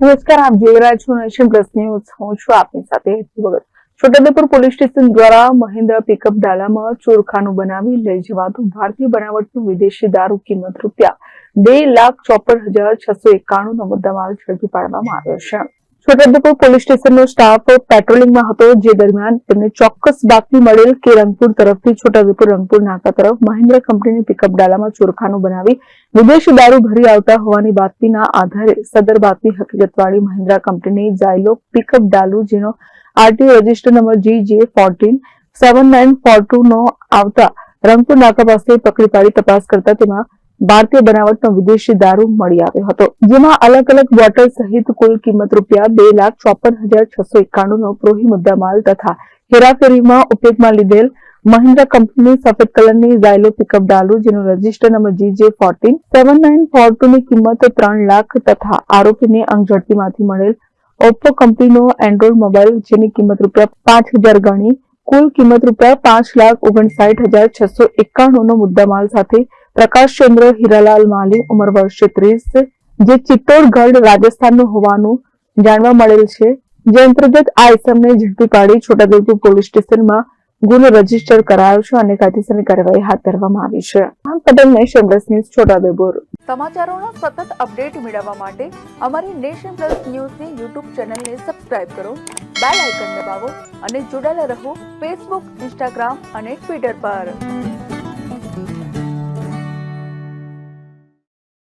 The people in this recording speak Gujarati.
નમસ્કાર, આપ જોઈ રહ્યા છો નેશન પ્લસ ન્યૂઝ. હું છું આપની સાથે ભગત. છોટાઉદેપુર પોલીસ સ્ટેશન દ્વારા મહિન્દ્રા પિકઅપ ડાલામાં ચોરખાનું બનાવી લઈ જવાતું ભારતીય બનાવટનું વિદેશી દારૂ કિંમત રૂપિયા બે લાખ ચોપન હજાર છસો એકાણું નો મુદ્દામાલ ઝડપી પાડવામાં આવ્યો છે. છોટાઉદેપુર પોલીસ સ્ટેશનનો સ્ટાફ પેટ્રોલિંગમાં હતો, જે દરમિયાન તેમને ચોક્કસ બાતમી મળેલ કે રંગપુર તરફથી છોટાઉદેપુર રંગપુર નાકા તરફ મહિન્દ્રા કંપનીની પિકઅપ ડાલામાં ચોરખાનું બનાવી વિદેશી દારૂ ભરી આવતા હોવાની બાતમીના આધારે સદર બાતમી હકીકતવાળી મહિન્દ્રા કંપનીની જાયલો પિકઅપ ડાલુ, જેનો RTO register number G J fourteen seven nine four નો આવતા રંગપુર નાકા પાસે પકડી પાડી તપાસ કરતા તેમાં ભારતીય બનાવટનો વિદેશી દારૂ મળી આવ્યો હતો. જેમાં અલગ અલગ બોટલ સહિત કુલ કિંમત રૂપિયા બે લાખ ચોપન હજાર છસો એકાણું નો પ્રોહી મુદ્દામાલ તથા હેરાફેરીમાં ઉપયોગમાં લીધેલ મહિન્દ્રા કંપની સફેદ કલરની ઝાયલો પિકઅપ ડાલુ, જેનો register number GJ fourteen seven nine four two ની કિંમત ત્રણ લાખ તથા આરોપીને અંગ ઝડપીમાંથી મળેલ ઓપ્પો કંપનીનો એન્ડ્રોઇડ મોબાઈલ જેની કિંમત રૂપિયા પાંચ હજાર ગણી, કુલ કિંમત રૂપિયા પાંચ લાખ ઓગણસાઠ હજાર છસો એકાણું નો મુદ્દામાલ સાથે પ્રકાશચંદ્ર હીરાલાલ માલી, ઉંમર વર્ષ ત્રીસ. જે ચિત્તોડગઢ રાજસ્થાનનું હોવાનું જાણવા મળેલ છે. જે અંતર્ગત આ ઇસમને ઝડપી પાડી છોટાઉદેપુર પોલીસ સ્ટેશનમાં ગુનો રજિસ્ટર કરાયો છે અને કાયદેસરની કાર્યવાહી હાથ ધરવામાં આવી છે. આમ Patel nation plus news Chhota Udepur. સમાચારોનો સતત અપડેટ મેળવવા માટે અમારી નેશન પ્લસ ન્યૂઝની યુટ્યુબ ચેનલને સબસ્ક્રાઇબ કરો, બેલ આઇકન દબાવો અને જોડાયેલા રહો ફેસબુક ઇન્સ્ટાગ્રામ અને ટ્વિટર પર.